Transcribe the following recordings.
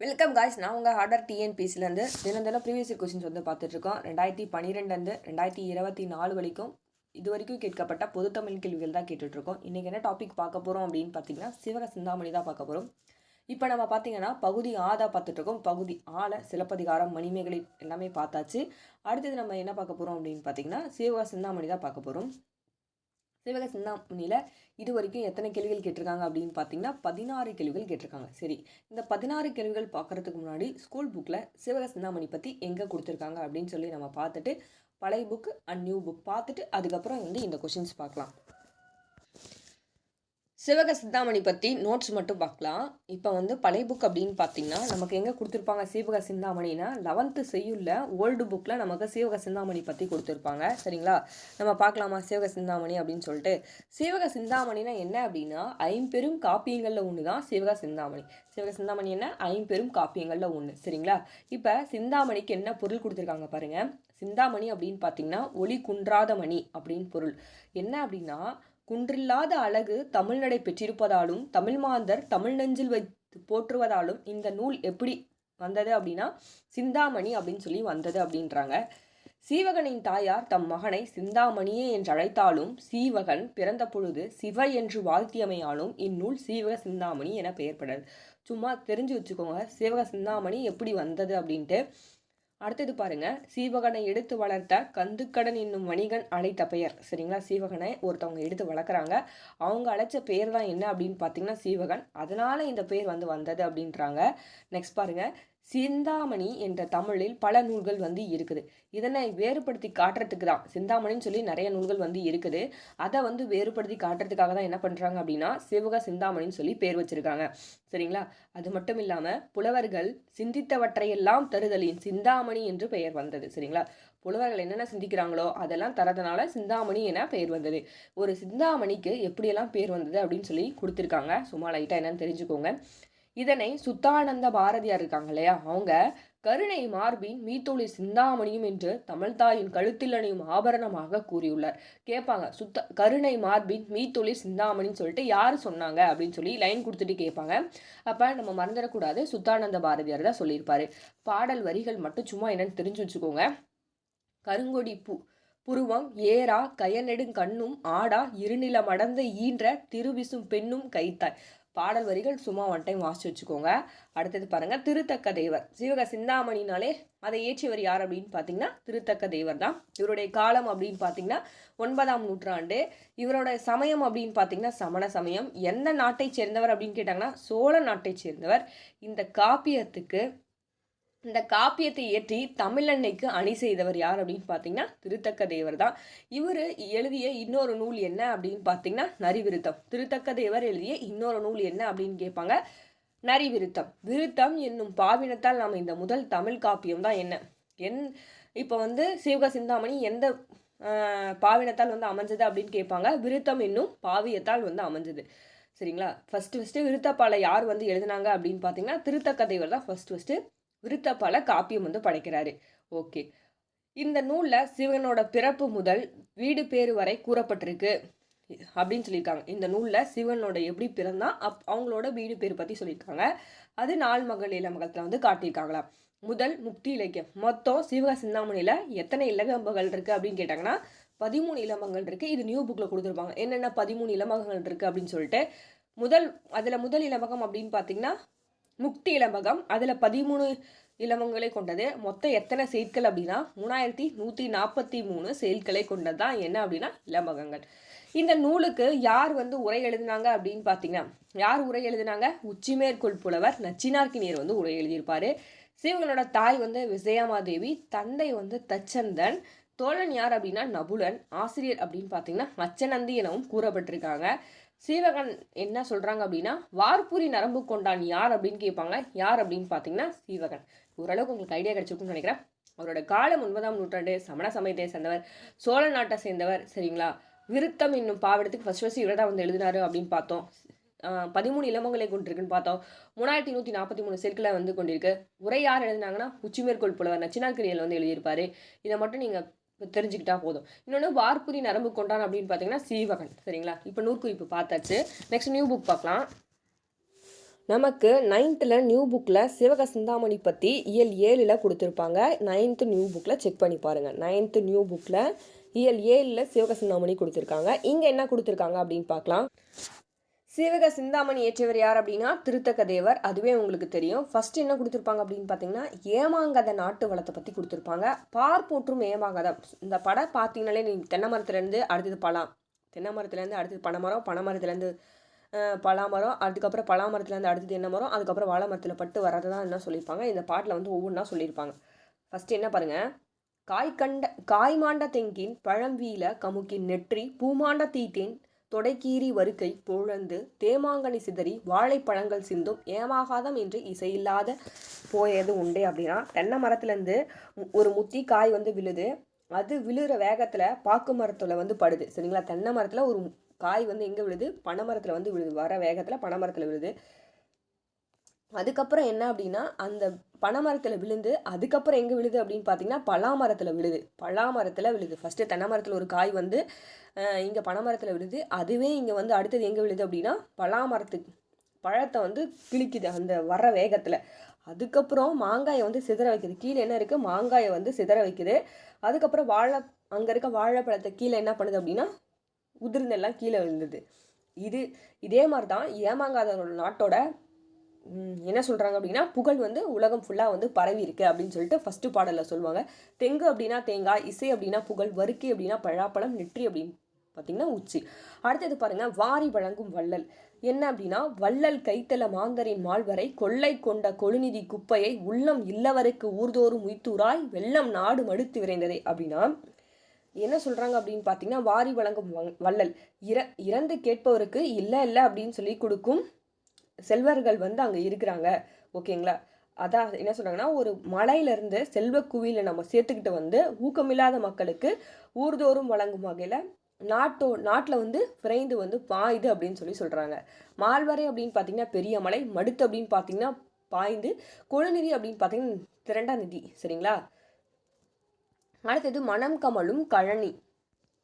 Welcome guys நான் உங்கள் order டிஎன்பிசிலேருந்து தினம் தினம் ப்ரீவியஸ் கொஸ்டின்ஸ் வந்து பார்த்துட்ருக்கோம் ரெண்டாயிரத்தி பன்னிரெண்டுலேருந்து ரெண்டாயிரத்தி இருபத்தி நாலு வரைக்கும் இது வரைக்கும் கேட்கப்பட்ட பொதுத்தமிழ் கேள்விகள் தான் கேட்டுட்ருக்கோம் இன்றைக்கி என்ன டாபிக் பார்க்க போகிறோம் அப்படின்னு பார்த்தீங்கன்னா சிவக சிந்தாமணி தான் பார்க்க போகிறோம் இப்போ நம்ம பார்த்தீங்கன்னா பகுதி ஆ தான் பார்த்துட்ருக்கோம் பகுதி ஆல சிலப்பதிகாரம் மணிமேகலை எல்லாமே பார்த்தாச்சு. அடுத்தது நம்ம என்ன பார்க்க போகிறோம் அப்படின்னு பார்த்தீங்கன்னா சிவக சிந்தாமணி தான் பார்க்க போகிறோம் சிவக சிந்தாமணியில் இது வரைக்கும் எத்தனை கேள்விகள் கேட்டிருக்காங்க அப்படின்னு பார்த்தீங்கன்னா பதினாறு கேள்விகள் கேட்டிருக்காங்க. சரி இந்த பதினாறு கேள்விகள் பார்க்குறதுக்கு முன்னாடி ஸ்கூல் புக்கில் சிவக சிந்தாமணி பற்றி எங்கே கொடுத்துருக்காங்க அப்படின்னு சொல்லி நம்ம பார்த்துட்டு பழைய புக் அண்ட் நியூ புக் பார்த்துட்டு அதுக்கப்புறம் வந்து இந்த கொஷின்ஸ் பார்க்கலாம். சிவக சிந்தாமணி பற்றி நோட்ஸ் மட்டும் பார்க்கலாம். இப்போ வந்து பழைய புக் அப்படின்னு பார்த்தீங்கன்னா நமக்கு எங்கே கொடுத்துருப்பாங்க சிவக சிந்தாமணினா லெவன்த்து செய்யுள்ள ஓல்டு புக்கில் நமக்கு சிவக சிந்தாமணி பற்றி கொடுத்துருப்பாங்க. சரிங்களா? நம்ம பார்க்கலாமா சிவக சிந்தாமணி அப்படின்னு சொல்லிட்டு. சிவக சிந்தாமணினா என்ன அப்படின்னா ஐம்பெரும் காப்பியங்களில் ஒன்று தான் சிவக சிந்தாமணி. சிவக சிந்தாமணி என்ன? ஐம்பெரும் காப்பியங்களில் ஒன்று சரிங்களா? இப்போ சிந்தாமணிக்கு என்ன பொருள் கொடுத்துருக்காங்க பாருங்கள் சிந்தாமணி அப்படின்னு பார்த்தீங்கன்னா ஒளி குன்றாத மணி அப்படின்னு பொருள். என்ன அப்படின்னா குன்றில்லாத அழகு தமிழ்நடை பெற்றிருப்பதாலும் தமிழ் மாந்தர் தமிழ் நெஞ்சில் வைத்து போற்றுவதாலும் இந்த நூல் எப்படி வந்தது அப்படின்னா சிந்தாமணி அப்படின்னு சொல்லி வந்தது அப்படின்றாங்க. சீவகனின் தாயார் தம் மகனை சிந்தாமணியே என்று அழைத்தாலும் சீவகன் பிறந்த பொழுது சிவ என்று வாழ்த்தியமையாலும் இந்நூல் சீவக சிந்தாமணி என பெயர்படல் சும்மா தெரிஞ்சு வச்சுக்கோங்க சிவக சிந்தாமணி எப்படி வந்தது அப்படின்ட்டு அடுத்தது பாருங்க. சீவகனை எடுத்து வளர்த்த கந்துக்கடன் என்னும் வணிகன் அழைத்த பெயர். சரிங்களா? சீவகனை ஒருத்தவங்க எடுத்து வளர்க்குறாங்க. அவங்க அழைச்ச பெயர் தான் என்ன அப்படின்னு பார்த்தீங்கன்னா சீவகன். அதனால இந்த பெயர் வந்து வந்தது அப்படின்றாங்க. நெக்ஸ்ட் பாருங்க. சிந்தாமணி என்ற தமிழில் பல நூல்கள் வந்து இருக்குது. இதனை வேறுபடுத்தி காட்டுறதுக்கு தான் சிந்தாமணின்னு சொல்லி நிறைய நூல்கள் வந்து இருக்குது. அதை வந்து வேறுபடுத்தி காட்டுறதுக்காக தான் என்ன பண்ணுறாங்க அப்படின்னா சிவக சிந்தாமணின்னு சொல்லி பேர் வச்சுருக்காங்க. சரிங்களா? அது மட்டும் இல்லாமல் புலவர்கள் சிந்தித்தவற்றையெல்லாம் தருதலின் சிந்தாமணி என்று பெயர் வந்தது. சரிங்களா? புலவர்கள் என்னென்ன சிந்திக்கிறாங்களோ அதெல்லாம் தரதுனால சிந்தாமணி என பெயர் வந்தது. ஒரு சிந்தாமணிக்கு எப்படியெல்லாம் பேர் வந்தது அப்படின்னு சொல்லி கொடுத்துருக்காங்க. சும்மா லைட்டாக என்னன்னு தெரிஞ்சுக்கோங்க. இதனை சுத்தானந்த பாரதியார் இருக்காங்க இல்லையா அவங்க கருணை மார்பின் மீத்தொழி சிந்தாமணியும் என்று தமிழ்தாயின் கழுத்தில் அணியும் ஆபரணமாக கூறியுள்ளார். கேட்பாங்க சுத்த கருணை மார்பின் மீத்தொழி சிந்தாமணின்னு சொல்லிட்டு யார் சொன்னாங்க? அப்படின்னு சொல்லி லைன் கொடுத்துட்டு கேட்பாங்க. அப்போ நம்ம மறந்துடக்கூடாது சுத்தானந்த பாரதியார் தான் சொல்லியிருப்பாரு. பாடல் வரிகள் மட்டும் சும்மா என்னன்னு தெரிஞ்சு வச்சுக்கோங்க. கருங்கொடி பூ புருவம் ஏரா கயநெடுங் கண்ணும் ஆடா இருநிலமடந்த ஈன்ற திருவிசும் பெண்ணும் கைத்தாய். பாடல் வரிகள் சும்மா ஒன் டைம் வாசிச்சு வச்சுக்கோங்க. அடுத்தது பாருங்கள் திருத்தக்க தேவர். சிவக சிந்தாமணினாலே அதை ஏற்றியவர் யார் அப்படின்னு பார்த்தீங்கன்னா திருத்தக்க தேவர் தான். இவருடைய காலம் அப்படின்னு பார்த்தீங்கன்னா ஒன்பதாம் நூற்றாண்டு. இவரோட சமயம் அப்படின்னு பார்த்தீங்கன்னா சமண சமயம். எந்த நாட்டை சேர்ந்தவர் அப்படின்னு கேட்டாங்கன்னா சோழ நாட்டை சேர்ந்தவர். இந்த காப்பியத்துக்கு இந்த காப்பியத்தை ஏற்றி தமிழன்னைக்கு அணி செய்தவர் யார் அப்படின்னு பார்த்தீங்கன்னா திருத்தக்க தேவர் தான். இவர் எழுதிய இன்னொரு நூல் என்ன அப்படின்னு பார்த்தீங்கன்னா நரிவிருத்தம். திருத்தக்க தேவர் எழுதிய இன்னொரு நூல் என்ன அப்படின்னு கேட்பாங்க நரி விருத்தம் விருத்தம் என்னும் பாவினத்தால் நாம் இந்த முதல் தமிழ் காப்பியம் தான் என்ன? என் இப்போ வந்து சிவக சிந்தாமணி எந்த பாவினத்தால் வந்து அமைஞ்சது அப்படின்னு கேட்பாங்க விருத்தம் என்னும் பாவியத்தால் வந்து அமைஞ்சது. சரிங்களா? ஃபஸ்ட்டு ஃபஸ்ட்டு விருத்தப்பாலை யார் வந்து எழுதினாங்க அப்படின்னு பார்த்தீங்கன்னா திருத்தக்கதைவர் தான் ஃபஸ்ட்டு ஃபஸ்ட்டு விருத்தப்பால காப்பியம் வந்து படைக்கிறாரு. ஓகே. இந்த நூலில் சிவனோட பிறப்பு முதல் வீடு பேரு வரை கூறப்பட்டிருக்கு அப்படின்னு சொல்லியிருக்காங்க. இந்த நூலில் சிவனோட எப்படி பிறந்தான் அப் அவங்களோட வீடு பேர் பற்றி சொல்லியிருக்காங்க. அது நாள் மகள் இளமகத்தில் வந்து காட்டியிருக்காங்களாம் முதல் முக்தி இலக்கியம். மொத்தம் சிவக சிந்தாமணியில் எத்தனை இலகம்பங்கள் இருக்குது அப்படின்னு கேட்டாங்கன்னா பதிமூணு இளமகங்கள் இருக்குது இது நியூ புக்கில் கொடுத்துருப்பாங்க. என்னென்ன பதிமூணு இளமகங்கள் இருக்குது அப்படின்னு சொல்லிட்டு முதல் அதில் முதல் இளமகம் அப்படின்னு பார்த்தீங்கன்னா முக்தி இளமகம் அதில் பதிமூணு இளமங்களை கொண்டது. மொத்தம் எத்தனை செயற்கள் அப்படின்னா மூணாயிரத்தி நூற்றி நாற்பத்தி மூணு செயல்களை கொண்டது தான் என்ன அப்படின்னா இளமகங்கள் இந்த நூலுக்கு யார் வந்து உரை எழுதினாங்க அப்படின்னு பார்த்தீங்கன்னா யார் உரை எழுதினாங்க? உச்சிமேற்கொள் புலவர் நச்சினார்க்கினியர் வந்து உரை எழுதியிருப்பார். சிவங்களோட தாய் வந்து விஜயமாதேவி தந்தை வந்து தச்சந்தன் தோழன் யார் அப்படின்னா நபுலன் ஆசிரியர் அப்படின்னு பார்த்தீங்கன்னா மச்சநந்தி எனவும் கூறப்பட்டிருக்காங்க. சீவகன் என்ன சொல்கிறாங்க அப்படின்னா வார்புரி நரம்பு கொண்டான் யார்? அப்படின்னு கேட்பாங்க. யார் அப்படின்னு பார்த்தீங்கன்னா சீவகன். ஓரளவுக்கு உங்களுக்கு ஐடியா கிடைச்சிருக்குன்னு நினைக்கிறேன். அவரோட காலம் ஒன்பதாம் நூற்றாண்டு. சமண சமயத்தை சேர்ந்தவர் சோழ நாட்டை சேர்ந்தவர் சரிங்களா? விருத்தம் என்னும் பாவிடத்துக்கு ஃபஸ்ட் ஃபஸ்ட் இவரை தான் வந்து எழுதினாரு அப்படின்னு பார்த்தோம். பதிமூணு இளமங்களை கொண்டிருக்குன்னு பார்த்தோம். மூணாயிரத்தி நூற்றி நாற்பத்தி மூணு செல்களை வந்து கொண்டிருக்கு. உரை யார் எழுதினாங்கன்னா உச்சிமேற்கோள் புலவர் நச்சினார்கிரியல் வந்து எழுதியிருப்பாரு. இதை மட்டும் நீங்கள் தெரிஞ்சுக்கிட்டா போதும். இன்னொன்று வார்புரி நரம்பு கொண்டான் அப்படின்னு பார்த்தீங்கன்னா சீவகன். சரிங்களா? இப்போ நூற்குறிப்பு பார்த்தாச்சு. நெக்ஸ்ட் நியூ புக் பார்க்கலாம். நமக்கு நைன்த்தில் நியூ புக்கில் சிவக சிந்தாமணி பற்றி இயல் ஏழில் கொடுத்துருப்பாங்க. நைன்த்து நியூ புக்கில் செக் பண்ணி பாருங்கள் நைன்த்து நியூ புக்கில் இயல் ஏழில் சிவக சிந்தாமணி கொடுத்துருக்காங்க. இங்கே என்ன கொடுத்துருக்காங்க அப்படின்னு பார்க்கலாம். சீவக சிந்தாமணி ஏற்றியவர் யார் அப்படின்னா திருத்தக்க தேவர் அதுவே உங்களுக்கு தெரியும். ஃபர்ஸ்ட் என்ன கொடுத்துருப்பாங்க அப்படின்னு பார்த்தீங்கன்னா ஏமாங்கத நாட்டு வளத்தை பற்றி கொடுத்துருப்பாங்க. பார் போற்றும் ஏமாங்கதம் இந்த படம் பார்த்தீங்கனாலே நீ தென்னை மரத்துலேருந்து அடுத்தது பழம் தென்னை மரத்துலேருந்து அடுத்தது பனைமரம் பனைமரத்துலேருந்து பலாமரம் அதுக்கப்புறம் பலாமரத்துலேருந்து அடுத்தது என்ன மரம் அதுக்கப்புறம் வாழை மரத்தில் பட்டு வரது தான் என்ன சொல்லியிருப்பாங்க. இந்த பாட்டில் வந்து ஒவ்வொன்றா சொல்லியிருப்பாங்க. ஃபஸ்ட்டு என்ன பாருங்கள் காய் கண்ட காய்மாண்ட தெங்கின் பழம்வீல கமுக்கின் நெற்றி பூமாண்ட தீத்தேன் தொடைக்கீரி வருக்கை புழந்து தேமாங்கனி சிதறி வாழைப்பழங்கள் சிந்தும் ஏமாகாதம் என்று இசையில்லாத போயது உண்டு அப்படின்னா தென்னை மரத்துலேருந்து ஒரு முத்தி காய் வந்து விழுது. அது விழுகிற வேகத்தில் பாக்கு மரத்தில் வந்து படுது. சரிங்களா? தென்னை மரத்தில் ஒரு காய் வந்து எங்கே விழுது? பனைமரத்தில் வந்து விழுது. வர வேகத்தில் பனைமரத்தில் விழுது. அதுக்கப்புறம் என்ன அப்படின்னா அந்த பனைமரத்தில் விழுந்து அதுக்கப்புறம் எங்கே விழுது அப்படின்னு பார்த்தீங்கன்னா பலாமரத்தில் விழுது. பலாமரத்தில் விழுது. ஃபஸ்ட்டு தென்னை மரத்தில் ஒரு காய் வந்து இங்கே பனைமரத்தில் விழுது. அதுவே இங்கே வந்து அடுத்தது எங்கே விழுது அப்படின்னா பலாமரத்துக்கு பழத்தை வந்து கிழிக்குது அந்த வர வேகத்தில். அதுக்கப்புறம் மாங்காயை வந்து சிதற வைக்குது. கீழே என்ன இருக்குது மாங்காயை வந்து சிதற வைக்குது. அதுக்கப்புறம் வாழை அங்கே இருக்க வாழைப்பழத்தை கீழே என்ன பண்ணுது அப்படின்னா உதிர்ந்தெல்லாம் கீழே விழுந்தது. இது இதே மாதிரி தான் ஏமாங்காதவரோட நாட்டோட என்ன சொல்கிறாங்க அப்படின்னா புகழ் வந்து உலகம் ஃபுல்லாக வந்து பரவி இருக்கு அப்படின்னு சொல்லிட்டு ஃபஸ்ட்டு பாடலில் சொல்லுவாங்க. தெங்கு அப்படின்னா தேங்காய் இசை அப்படின்னா புகழ் வறுக்கை அப்படின்னா பழாப்பழம் நெற்றி அப்படின்னு பார்த்தீங்கன்னா உச்சி. அடுத்தது பாருங்கள் வாரி வழங்கும் வள்ளல். என்ன அப்படின்னா வள்ளல் கைத்தல மாந்தரின் மால்வரை கொள்ளை கொண்ட கொழுநிதி குப்பையை உள்ளம் இல்லவருக்கு ஊர்தோறும் உய்த்தூராய் வெள்ளம் நாடு மடுத்து விரைந்ததே அப்படின்னா என்ன சொல்கிறாங்க அப்படின்னு பார்த்தீங்கன்னா வாரி வழங்கும் வள்ளல். இற இறந்து கேட்பவருக்கு இல்லை இல்லை அப்படின்னு சொல்லி கொடுக்கும் செல்வர்கள் வந்து அங்கே இருக்கிறாங்க. ஓகேங்களா? அதான் என்ன சொல்கிறாங்கன்னா ஒரு மலையிலேருந்து செல்வ குவியில் நம்ம சேர்த்துக்கிட்டு வந்து ஊக்கமில்லாத மக்களுக்கு ஊர்தோறும் வழங்கும் வகையில் நாட்டோ நாட்டில் வந்து விரைந்து வந்து பாயுது அப்படின்னு சொல்லி சொல்கிறாங்க மால்வரை அப்படின்னு பார்த்தீங்கன்னா பெரிய மலை மடுத்து அப்படின்னு பார்த்தீங்கன்னா பாய்ந்து குழநிதி அப்படின்னு பார்த்தீங்கன்னா திரண்டா நிதி சரிங்களா? அடுத்தது மனம் கமலும் கழனி.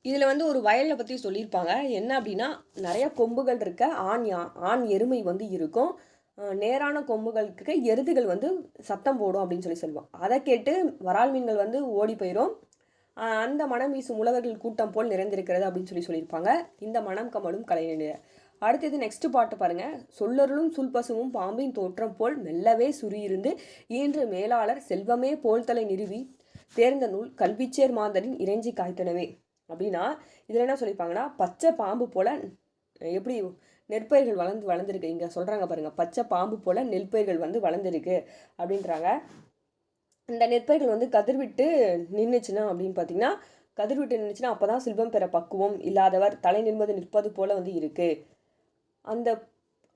இதில் வந்து ஒரு வயலை பற்றி சொல்லியிருப்பாங்க. என்ன அப்படின்னா நிறைய கொம்புகள் இருக்க ஆண் யா ஆண் எருமை வந்து இருக்கும். நேரான கொம்புகளுக்கு எருதுகள் வந்து சத்தம் போடும் அப்படின்னு சொல்லி சொல்லுவோம் அதை கேட்டு வரால் மீன்கள் வந்து ஓடி போயிடும் அந்த மனம் வீசும் உழவர்கள் கூட்டம் போல் நிறைந்திருக்கிறது அப்படின்னு சொல்லி சொல்லியிருப்பாங்க. இந்த மனம் கமலும் கலைஞர் அடுத்தது நெக்ஸ்ட் பாட்டு பாருங்க. சொல்லருளும் சுல்பசுவும் பாம்பின் தோற்றம் போல் மெல்லவே சுரியிருந்து ஈன்று மேலாளர் செல்வமே போல்தலை நிறுவி தேர்ந்த நூல் கல்விச்சேர் மாந்தரின் இறைஞ்சி காய்த்தனவே. அப்படின்னா இதில் என்ன சொல்லியிருப்பாங்கன்னா பச்சை பாம்பு போல் எப்படி நெற்பயிர்கள் வளர்ந்து வளர்ந்துருக்கு. இங்கே சொல்கிறாங்க பாருங்கள் பச்சை பாம்பு போல் நெற்பயிர்கள் வந்து வளர்ந்துருக்கு அப்படின்றாங்க. இந்த நெற்பயிர்கள் வந்து கதிர்விட்டு நின்றுச்சுன்னா அப்படின்னு பார்த்தீங்கன்னா கதிர்விட்டு நின்றுச்சுன்னா அப்போ தான் செல்வம் பெற பக்குவம் இல்லாதவர் தலை நிமிர்ந்து நிற்பது போல் வந்து இருக்குது அந்த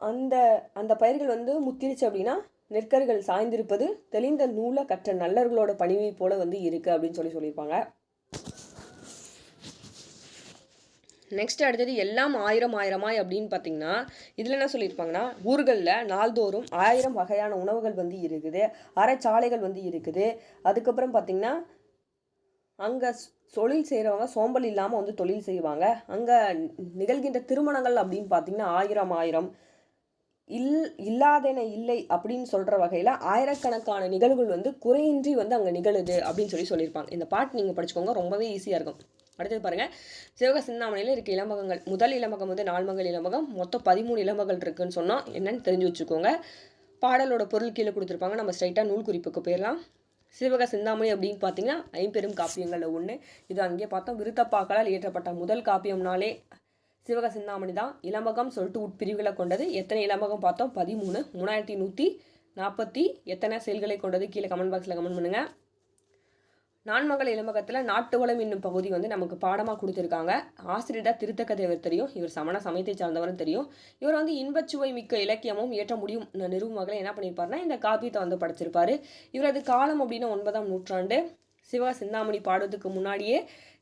அந்த அந்த பயிர்கள் வந்து முத்திருச்சு அப்படின்னா நெற்கர்கள் சாய்ந்திருப்பது தெளிந்த நூலை கற்ற நல்லர்களோட பணிவை போல் வந்து இருக்குது அப்படின்னு சொல்லி சொல்லியிருப்பாங்க. நெக்ஸ்ட் அடுத்தது எல்லாம் ஆயிரம் ஆயிரமாய் அப்படின்னு பார்த்தீங்கன்னா இதில் என்ன சொல்லியிருப்பாங்கன்னா ஊர்களில் நாள்தோறும் ஆயிரம் வகையான உணவுகள் வந்து இருக்குது அரைச்சாலைகள் வந்து இருக்குது. அதுக்கப்புறம் பார்த்திங்கன்னா அங்கே தொழில் செய்கிறவங்க சோம்பல் இல்லாமல் வந்து தொழில் செய்வாங்க. அங்கே நிகழ்கின்ற திருமணங்கள் அப்படின்னு பார்த்தீங்கன்னா ஆயிரம் ஆயிரம். இல் இல்லாதென இல்லை அப்படின்னு சொல்கிற வகையில் ஆயிரக்கணக்கான நிகழ்வுகள் வந்து குறையின்றி வந்து அங்கே நிகழுது அப்படின்னு சொல்லி சொல்லியிருப்பாங்க. இந்த பாட்டு நீங்கள் படிச்சுக்கோங்க ரொம்பவே ஈஸியாக இருக்கும். அடுத்தது பாருங்கள் சிவக சிந்தாமணியில் இருக்க இளமகங்கள் முதல் இளமகம் வந்து நால்மகள் இளமகம் மொத்தம் பதிமூணு இளமகள் இருக்குன்னு சொன்னால் என்னென்னு தெரிஞ்சு வச்சுக்கோங்க. பாடலோட பொருள் கீழே கொடுத்துருப்பாங்க. நம்ம ஸ்ட்ரைட்டாக நூல் குறிப்புக்கு போயிடலாம் சிவக சிந்தாமணி அப்படின்னு பார்த்தீங்கன்னா ஐம்பெரும் காப்பியங்களில் ஒன்று இது அங்கேயே பார்த்தோம். விருத்தப்பாக்களால் இயற்றப்பட்ட முதல் காப்பியம்னாலே சிவக சிந்தாமணி தான். இளமகம் சொல்லிட்டு உட்பிரிவுகளை கொண்டது. எத்தனை இளமகம் பார்த்தோம்? பதிமூணு. மூணாயிரத்தி நூற்றி நாற்பத்தி எத்தனை செயல்களை கொண்டது? கீழே கமெண்ட் பாக்ஸில் கமெண்ட் பண்ணுங்கள் நான்மகள் இளமகத்தில் நாட்டுவளம் என்னும் பகுதி வந்து நமக்கு பாடமாக கொடுத்துருக்காங்க. ஆசிரியர் திருத்தக்க தேவர் தெரியும் இவர் சமண சமயத்தை சார்ந்தவரும் தெரியும். இவர் வந்து இன்பச்சுவை மிக்க இலக்கியமும் ஏற்ற முடியும். நிறுவும் வகையில் என்ன பண்ணியிருப்பாருன்னா இந்த காப்பியத்தை வந்து படைச்சிருப்பாரு. இவரது காலம் அப்படின்னா ஒன்பதாம் நூற்றாண்டு. சிவா சிந்தாமணி பாடுறதுக்கு முன்னாடியே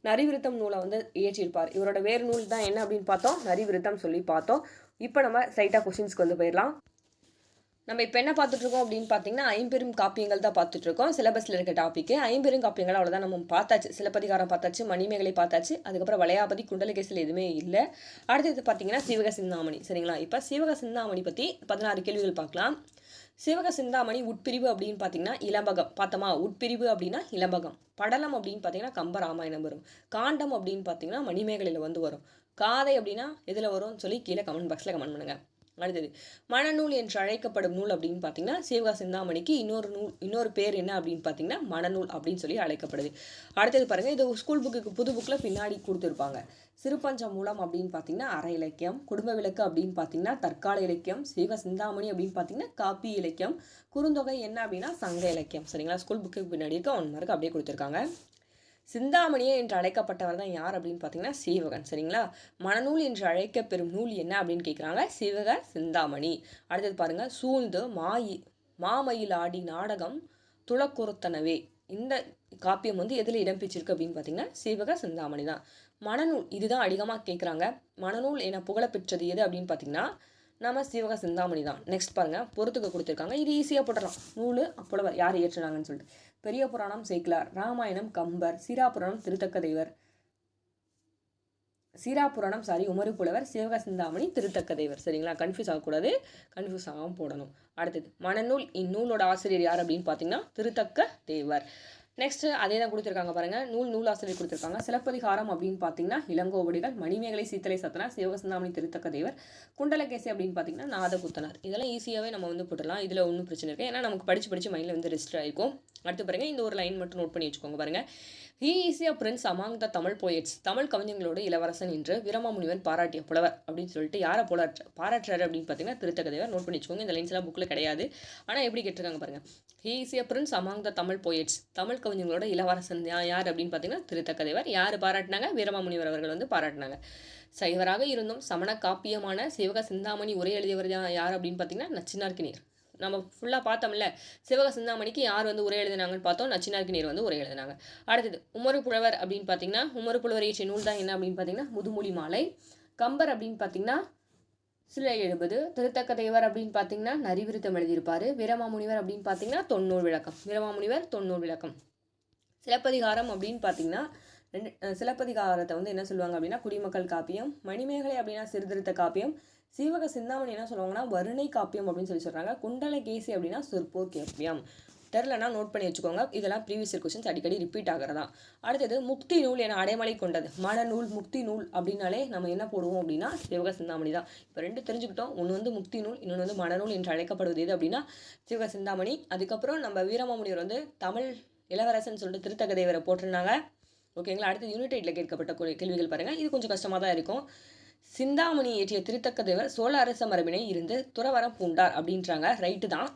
நரிவிருத்தம் நூலை வந்து இயற்றியிருப்பார். இவரோட வேறு நூல் தான் என்ன அப்படின்னு பார்த்தோம்? நரிவிருத்தம் சொல்லி பார்த்தோம். இப்போ நம்ம சைட்டாக கொஷின்ஸ்க்கு வந்து போயிடலாம். நம்ம இப்போ என்ன பார்த்துட்ருக்கோம் அப்படின்னு பார்த்தீங்கன்னா ஐம்பெரும் காப்பியங்கள் தான் பார்த்துட்ருக்கோம். சிலபஸில் இருக்க டாப்பிக்கு ஐம்பெரும் காப்பியங்கள் அவ்வளோதான் நம்ம பார்த்தாச்சு சிலப்பதிகாரம் பார்த்தாச்சு மணிமேகலை பார்த்தாச்சு அதுக்கப்புறம் வளையாபதி குண்டலகேசில் எதுவுமே இல்லை. அடுத்தது பார்த்தீங்கன்னா சிவக சிந்தாமணி. சரிங்களா? இப்போ சிவக சிந்தாமணி பற்றி பதினாறு கேள்விகள் பார்க்கலாம். சிவக சிந்தாமணி உட்பிரிவு அப்படின்னு பார்த்தீங்கன்னா இளம்பகம். பார்த்தோமா? உட்பிரிவு அப்படின்னா இளம்பகம். படலம் அப்படின்னு பார்த்தீங்கன்னா கம்ப ராமாயணம் வரும். காண்டம் அப்படின்னு பார்த்தீங்கன்னா மணிமேகலையில் வந்து வரும். காதை அப்படின்னா எதில் வரும்னு சொல்லி கீழே கமெண்ட் பாக்ஸில் கமெண்ட் பண்ணுங்கள் அடுத்தது மணநூல் என்று அழைக்கப்படும் நூல் அப்படின்னு பார்த்தீங்கன்னா சிவகா சிந்தாமணிக்கு இன்னொரு நூல் இன்னொரு பேர் என்ன அப்படின்னு பார்த்தீங்கன்னா மணநூல் அப்படின்னு சொல்லி அழைக்கப்படுது. அடுத்தது பாருங்கள் இது ஸ்கூல் புக்குக்கு புது புக்கில் பின்னாடி கொடுத்துருப்பாங்க. சிறுபஞ்சம் மூலம் அப்படின்னு பார்த்தீங்கன்னா அற இலக்கியம் குடும்ப விளக்கு அப்படின்னு பார்த்தீங்கன்னா தற்கால இலக்கியம் சிவ சிந்தாமணி அப்படின்னு பார்த்தீங்கன்னா காப்பி இலக்கியம் குறுந்தொகை என்ன அப்படின்னா சங்க இலக்கியம். சரிங்களா? ஸ்கூல் புக்கு பின்னாடி இருக்க ஒன் மார்க் அப்படியே கொடுத்துருக்காங்க. சிந்தாமணியே என்று அழைக்கப்பட்டவர் தான் யார் அப்படின்னு பார்த்தீங்கன்னா சீவகன் சரிங்களா? மனநூல் என்று அழைக்கப்பெறும் நூல் என்ன அப்படின்னு கேட்குறாங்க? சிவக சிந்தாமணி. அடுத்தது பாருங்கள் சூழ்ந்து மாயி மாமயில் ஆடி நாடகம் துளக்குறுத்தனவே. இந்த காப்பியம் வந்து எதில் இடம்பெற்றிருக்கு அப்படின்னு பார்த்தீங்கன்னா சீவக சிந்தாமணி தான். மனநூல் இதுதான் அதிகமாக கேட்குறாங்க. மனநூல் என புகழப்பெற்றது எது அப்படின்னு பார்த்தீங்கன்னா நம்ம சிவக சிந்தாமணி தான். நெக்ஸ்ட் பாருங்கள் பொறுத்துக்க கொடுத்துருக்காங்க. இது ஈஸியாக போட்டுடலாம். நூல் புலவர் யார் ஏற்றுறாங்கன்னு சொல்லிட்டு. பெரிய புராணம் சேக்கிலார் ராமாயணம் கம்பர் சீராபுராணம் திருத்தக்க தேவர் சீராபுராணம் சாரி உமரு புலவர் சிவக சிந்தாமணி திருத்தக்க தேவர் சரிங்களா? கன்ஃபியூஸ் ஆகக்கூடாது. கன்ஃபியூஸ் ஆகாமல் போடணும். அடுத்தது மனநூல் இந்நூலோட ஆசிரியர் யார் அப்படின்னு பார்த்தீங்கன்னா திருத்தக்க தேவர் நெக்ஸ்ட் அதே தான் கொடுத்துருக்காங்க பாருங்க. நூல் நூலாசிரியர் கொடுத்துருக்காங்க. சிலப்பதிகாரம் அப்படின்னு பார்த்தீங்கன்னா இளங்கோவடிகள் மணிமேகலை சீத்தலை சத்தனா சிவகசிந்தாமணி திருத்தக்க தேவர் குண்டலகேசி அப்படின்னு பார்த்தீங்கன்னா நாதகுத்தனார் இதெல்லாம் ஈஸியாகவே நம்ம வந்து போட்டுடலாம். இதில் ஒன்றும் பிரச்சனை இருக்குது. ஏன்னா நமக்கு படித்து படித்து மைண்டில் வந்து ரெஜிஸ்டர் ஆகிருக்கும் அடுத்து பாருங்கள் இந்த ஒரு லைன் மட்டும் நோட் பண்ணி வச்சுக்கோங்க பாருங்கள் he is a prince among the Tamil poets Tamil கவிஞர்களோட இளவரசன் என்று வீரமாமுனிவன் பாராட்டிய புலவர் அப்படின்னு சொல்லிட்டு யாரை போராட்ட பாராட்டுறாரு அப்படின்னு பார்த்தீங்கன்னா திருத்தகதேவர் நோட் பண்ணி வச்சுக்கோங்க. இந்த லைன்ஸ்லாம் புக்கில் கிடையாது. ஆனால் எப்படி கேட்டிருக்காங்க பாருங்கள் he is a prince among the Tamil poets Tamil கவிஞர்களோட இளவரசன் யார் அப்படின்னு பார்த்தீங்கன்னா திருத்தக்கதேவர். யார் பாராட்டினாங்க? வீரமாமுனிவர் அவர்கள் வந்து பாராட்டினாங்க. சைவராக இருந்தும் சமண காப்பியமான சிவக சிந்தாமணி உரை எழுதியவர் யார் அப்படின்னு பார்த்தீங்கன்னா நச்சினார்க்கினியர். நம்ம ஃபுல்லாக பார்த்தோம்ல சிவக சிந்தாமணிக்கு யார் வந்து உரை எழுதினாங்கன்னு பார்த்தோம் நச்சினாருக்கு வந்து உரை எழுதினாங்க. அடுத்தது உமரு புலவர் அப்படின்னு பார்த்தீங்கன்னா உமரு புலவர் இயற்றிய நூல் தான் என்ன அப்படின்னு பார்த்தீங்கன்னா முதுமொழி மாலை. கம்பர் அப்படின்னு பார்த்தீங்கன்னா சிலை எழுபது. திருத்தக்க தேவர் அப்படின்னு பார்த்தீங்கன்னா நரிவிருத்தம் எழுதியிருப்பார். வீரமாமுனிவர் அப்படின்னு பார்த்தீங்கன்னா தொண்ணூறு விளக்கம். வீரமாமுனிவர் தொண்ணூறு விளக்கம். சிலப்பதிகாரம் அப்படின்னு பார்த்தீங்கன்னா ரெண்டு சிலப்பதிகாரத்தை வந்து என்ன சொல்லுவாங்க அப்படின்னா குடிமக்கள் காப்பியம் மணிமேகலை அப்படின்னா சிறுதிருத்த காப்பியம் சீவக சிந்தாமணி என்ன சொல்லுவாங்கன்னா வருணை காப்பியம் அப்படின்னு சொல்லி சொல்கிறாங்க குண்டலகேசி அப்படின்னா சொற்போர் காப்பியம். தெரிலனா நோட் பண்ணி வச்சுக்கோங்க. இதெல்லாம் ப்ரீவியஸ் கொஸ்டின்ஸ் அடிக்கடி ரிப்பீட் ஆகிறதா. அடுத்தது முக்தி நூல் என அடைமலை கொண்டது. மன நூல் முக்தி நூல் அப்படின்னாலே நம்ம என்ன போடுவோம் அப்படின்னா சிவக சிந்தாமணி தான். இப்போ ரெண்டு தெரிஞ்சுக்கிட்டோம். ஒன்று வந்து முக்தி நூல் இன்னொன்று வந்து மனநூல் என்று அழைக்கப்படுவது எது அப்படின்னா சிவக சிந்தாமணி. அதுக்கப்புறம் நம்ம வீரமாமுனிவர் வந்து தமிழ் இளவரசன் சொல்லிட்டு திருத்தகதேவரை போட்டிருந்தாங்க. ஓகேங்களா அடுத்து யுனைடெட்டில் கேட்கப்பட்ட கேள்விகள் பாருங்கள் இது கொஞ்சம் கஷ்டமாக தான் இருக்கும். சிந்தாமணி ஏற்றிய திருத்தக்கதேவர் சோழ அரச மரபினை இருந்து துறவரம் பூண்டார் அப்படின்றாங்க. ரைட்டு தான்.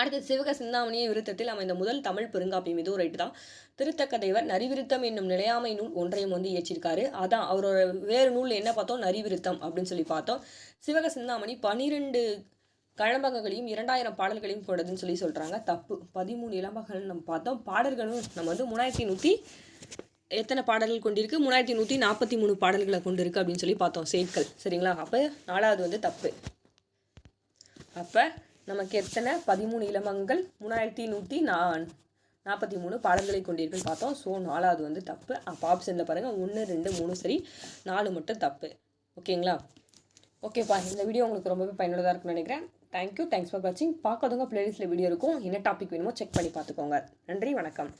அடுத்து சிவக சிந்தாமணிய விருத்தத்தில் அமைந்த முதல் தமிழ் பெருங்காப்பியம் இதுவும் ரைட்டு தான். திருத்தக்கதேவர் நரிவிருத்தம் என்னும் நிலையாமை நூல் ஒன்றையும் வந்து இயற்றிருக்காரு. அதான் அவரோட வேறு நூல் என்ன பார்த்தோம்? நரிவிருத்தம் அப்படின்னு சொல்லி பார்த்தோம். சிவக சிந்தாமணி பனிரெண்டு கழம்பகங்களையும் இரண்டாயிரம் பாடல்களையும் கொண்டதுன்னு சொல்லி சொல்கிறாங்க தப்பு. பதிமூணு இளம்பகங்கள் நம்ம பார்த்தோம். பாடல்களும் நம்ம வந்து மூணாயிரத்தி நூற்றி எத்தனை பாடல்கள் கொண்டிருக்கு? மூணாயிரத்தி நூற்றி நாற்பத்தி மூணு பாடல்களை கொண்டு இருக்குது அப்படின்னு சொல்லி பார்த்தோம் சேட்கள். சரிங்களா? அப்போ நாலாவது வந்து தப்பு. அப்போ நமக்கு எத்தனை? பதிமூணு இளமங்கள் மூணாயிரத்தி நூற்றி நான் நாற்பத்தி மூணு பாடல்களை கொண்டிருக்குன்னு பார்த்தோம். ஸோ நாலாவது வந்து தப்பு. அப்போ ஆப்ஷனில் பாருங்கள் ஒன்று ரெண்டு மூணு சரி. நாலு மட்டும் தப்பு. ஓகேங்களா ஓகேப்பா இந்த வீடியோ உங்களுக்கு ரொம்பவே பயனுள்ளதாக இருக்குன்னு நினைக்கிறேன். தேங்க்யூ தேங்க்ஸ் ஃபார் வாட்சிங் பார்க்காதவங்க பிளேலிஸ்ட்டில் வீடியோ இருக்கும். என்ன டாபிக் வேணுமோ செக் பண்ணி பார்த்துக்கோங்க. நன்றி. வணக்கம்.